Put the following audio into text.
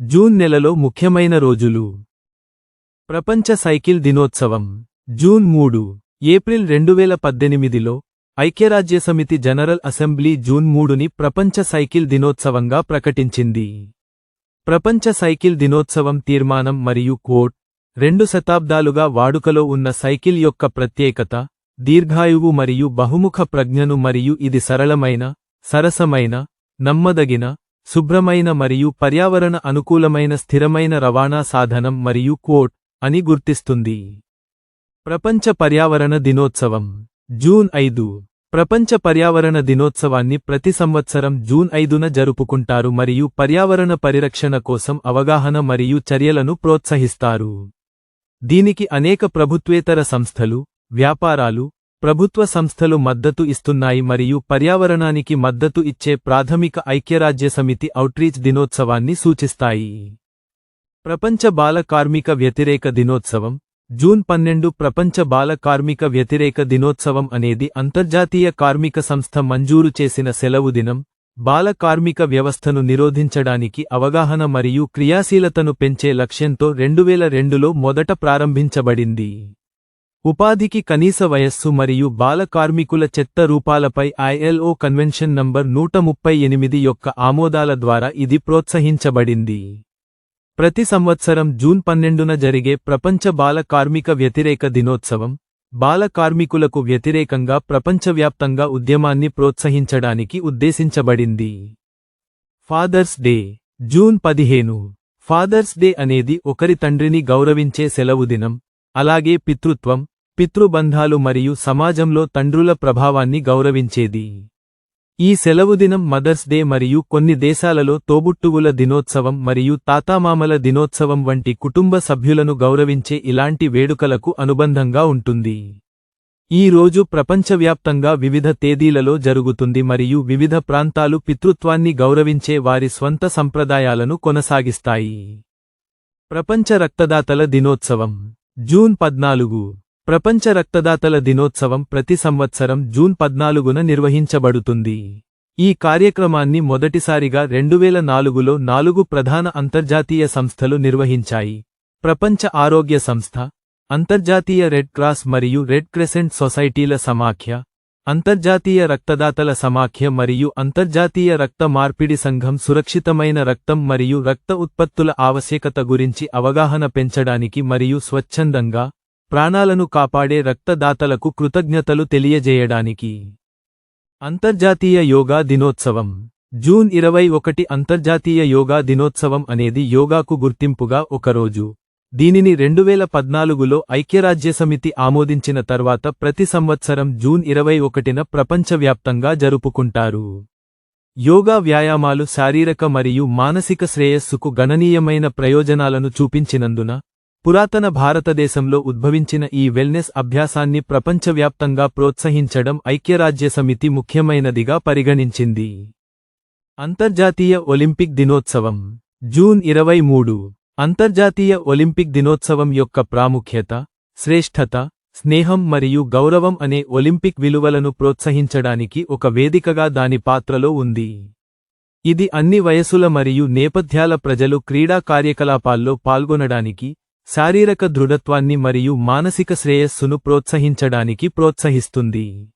June నెలలో ముఖ్యమైన రోజులు. ప్రపంచ సైకిల్ దినోత్సవం. జూన్ మూడు ఏప్రిల్ రెండు వేల పద్దెనిమిదిలో ఐక్యరాజ్యసమితి జనరల్ అసెంబ్లీ జూన్ మూడుని ప్రపంచ సైకిల్ దినోత్సవంగా ప్రకటించింది. ప్రపంచ సైకిల్ దినోత్సవం తీర్మానం మరియు కోట్ రెండు శతాబ్దాలుగా వాడుకలో ఉన్న సైకిల్ యొక్క ప్రత్యేకత దీర్ఘాయువు మరియు బహుముఖ ప్రజ్ఞను మరియు ఇది సరళమైన సరసమైన నమ్మదగిన శుభ్రమైన మరియు పర్యావరణ అనుకూలమైన స్థిరమైన రవాణా సాధనం మరియు కోట్ అని గుర్తిస్తుంది. ప్రపంచ పర్యావరణ దినోత్సవం. జూన్ ఐదు. ప్రపంచ పర్యావరణ దినోత్సవాన్ని ప్రతి సంవత్సరం జూన్ ఐదున జరుపుకుంటారు మరియు పర్యావరణ పరిరక్షణ కోసం అవగాహన మరియు చర్యలను ప్రోత్సహిస్తారు. దీనికి అనేక ప్రభుత్వేతర సంస్థలు వ్యాపారాలు ప్రభుత్వ సంస్థలు మద్దతు ఇస్తున్నాయి మరియు పర్యావరణానికి మద్దతు ఇచ్చే ప్రాథమిక ఐక్యరాజ్యసమితి ఔట్రీచ్ దినోత్సవాన్ని సూచిస్తాయి. ప్రపంచ బాల కార్మిక వ్యతిరేక దినోత్సవం జూన్ పన్నెండు ప్రపంచ బాల కార్మిక వ్యతిరేక దినోత్సవం అనేది అంతర్జాతీయ కార్మిక సంస్థ మంజూరు చేసిన సెలవు దినం బాల కార్మిక వ్యవస్థను నిరోధించడానికి అవగాహన మరియు క్రియాశీలతను పెంచే లక్ష్యంతో రెండువేల రెండులో మొదట ప్రారంభించబడింది. ఉపాధికి కనీస వయస్సు మరియు బాల కార్మికుల చెత్త రూపాలపై ఐఎల్ఓ కన్వెన్షన్ నంబర్ నూట ముప్పై ఎనిమిది యొక్క ఆమోదాల ద్వారా ఇది ప్రోత్సహించబడింది. ప్రతి సంవత్సరం జూన్ పన్నెండున జరిగే ప్రపంచ బాల కార్మిక వ్యతిరేక దినోత్సవం బాల కార్మికులకు వ్యతిరేకంగా ప్రపంచవ్యాప్తంగా ఉద్యమాన్ని ప్రోత్సహించడానికి ఉద్దేశించబడింది. ఫాదర్స్ డే జూన్ పదిహేను. ఫాదర్స్ డే అనేది ఒకరి తండ్రిని గౌరవించే సెలవు దినం అలాగే పితృత్వం పితృబంధాలు మరియు సమాజంలో తండ్రుల ప్రభావాన్ని గౌరవించేది. ఈ సెలవుదినం మదర్స్ డే మరియు కొన్ని దేశాలలో తోబుట్టువుల దినోత్సవం మరియు తాతామామల దినోత్సవం వంటి కుటుంబ సభ్యులను గౌరవించే ఇలాంటి వేడుకలకు అనుబంధంగా ఉంటుంది. ఈ రోజు ప్రపంచవ్యాప్తంగా వివిధ తేదీలలో జరుగుతుంది మరియు వివిధ ప్రాంతాలు పితృత్వాన్ని గౌరవించే వారి స్వంత సంప్రదాయాలను కొనసాగిస్తాయి. ప్రపంచ రక్తదాతల దినోత్సవం. జూన్ పద్నాలుగు. ప్రపంచ రక్తదాతల దినోత్సవం ప్రతి సంవత్సరం జూన్ పద్నాలుగున నిర్వహించబడుతుంది. ఈ కార్యక్రమాన్ని మొదటిసారిగా రెండువేల నాలుగులో నాలుగు ప్రధాన అంతర్జాతీయ సంస్థలు నిర్వహించాయి. ప్రపంచ ఆరోగ్య సంస్థ అంతర్జాతీయ రెడ్ క్రాస్ మరియు రెడ్ క్రెసెంట్ సొసైటీల సమాఖ్య అంతర్జాతీయ రక్తదాతల సమాఖ్య మరియు అంతర్జాతీయ రక్త మార్పిడి సంఘం సురక్షితమైన రక్తం మరియు రక్త ఉత్పత్తుల ఆవశ్యకత గురించి అవగాహన పెంచడానికి మరియు స్వచ్ఛందంగా ప్రాణాలను కాపాడే రక్తదాతలకు కృతజ్ఞతలు తెలియజేయడానికి. అంతర్జాతీయ యోగా దినోత్సవం. జూన్ ఇరవై ఒకటి అంతర్జాతీయ యోగా దినోత్సవం అనేది యోగాకు గుర్తింపుగా ఒకరోజు. దీనిని రెండువేల పద్నాలుగులో ఐక్యరాజ్యసమితి ఆమోదించిన తర్వాత ప్రతి సంవత్సరం జూన్ ఇరవై ఒకటిన ప్రపంచవ్యాప్తంగా జరుపుకుంటారు. యోగా వ్యాయామాలు శారీరక మరియు మానసిక శ్రేయస్సుకు గణనీయమైన ప్రయోజనాలను చూపించినందున పురాతన భారతదేశంలో ఉద్భవించిన ఈ వెల్నెస్ అభ్యాసాన్ని ప్రపంచవ్యాప్తంగా ప్రోత్సహించడం ఐక్యరాజ్యసమితి ముఖ్యమైనదిగా పరిగణించింది. అంతర్జాతీయ ఒలింపిక్ దినోత్సవం జూన్ ఇరవై మూడు. అంతర్జాతీయ ఒలింపిక్ దినోత్సవం యొక్క ప్రాముఖ్యత శ్రేష్ఠత స్నేహం మరియు గౌరవం అనే ఒలింపిక్ విలువలను ప్రోత్సహించడానికి ఒక వేదికగా దాని పాత్రలో ఉంది. ఇది అన్ని వయసుల మరియు నేపథ్యాల ప్రజలు క్రీడా కార్యకలాపాల్లో పాల్గొనడానికి శారీరక దృఢత్వాన్ని మరియు మానసిక శ్రేయస్సును ప్రోత్సహించడానికి ప్రోత్సహిస్తుంది.